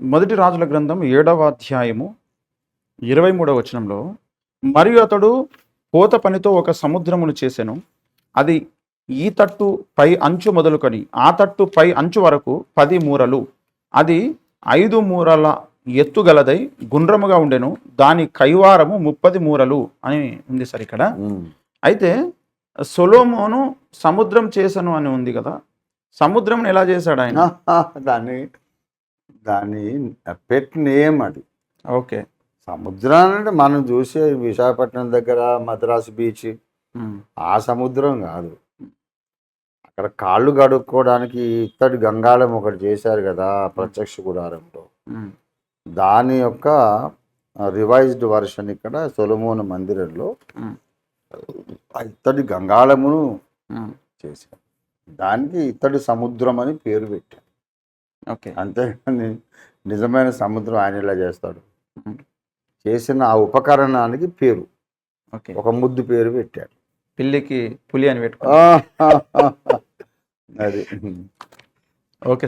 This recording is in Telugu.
మొదటి రాజుల గ్రంథం ఏడవ అధ్యాయము ఇరవై మూడవ వచనంలో మరియు అతడు పోత పనితో ఒక సముద్రమును చేసెను. అది ఈ తట్టు పై అంచు మొదలుకొని ఆ తట్టు పై అంచు వరకు పది మూరలు. అది ఐదు మూరల ఎత్తుగలదై గుండ్రముగా ఉండెను. దాని కైవారము ముప్పది మూరలు అని ఉంది సార్ ఇక్కడ. అయితే సొలోమోను సముద్రం చేసను అని ఉంది కదా. సముద్రం ఎలా చేశాడు ఆయన? దాన్ని దాని పెట్ నేమ్ అది. ఓకే. సముద్రాన్ని అంటే మనం చూసే విశాఖపట్నం దగ్గర మద్రాసు బీచ్ ఆ సముద్రం కాదు. అక్కడ కాళ్ళు కడుక్కోవడానికి ఇత్తడి గంగాళం ఒకటి చేశారు కదా ప్రత్యక్ష గుడారంలో. దాని యొక్క రివైజ్డ్ వర్షన్ ఇక్కడ సొలమోన మందిరంలో ఇత్తడి గంగాళమును చేశారు. దానికి ఇత్తడి సముద్రం అని పేరు పెట్టారు. ఓకే. అంతేగాని నిజమైన సముద్రం ఆయన ఇలా చేస్తాడు. చేసిన ఆ ఉపకరణానికి పేరు. ఓకే. ఒక ముద్దు పేరు పెట్టాడు. పిల్లికి పులి అని పెట్టుకో అది. ఓకే.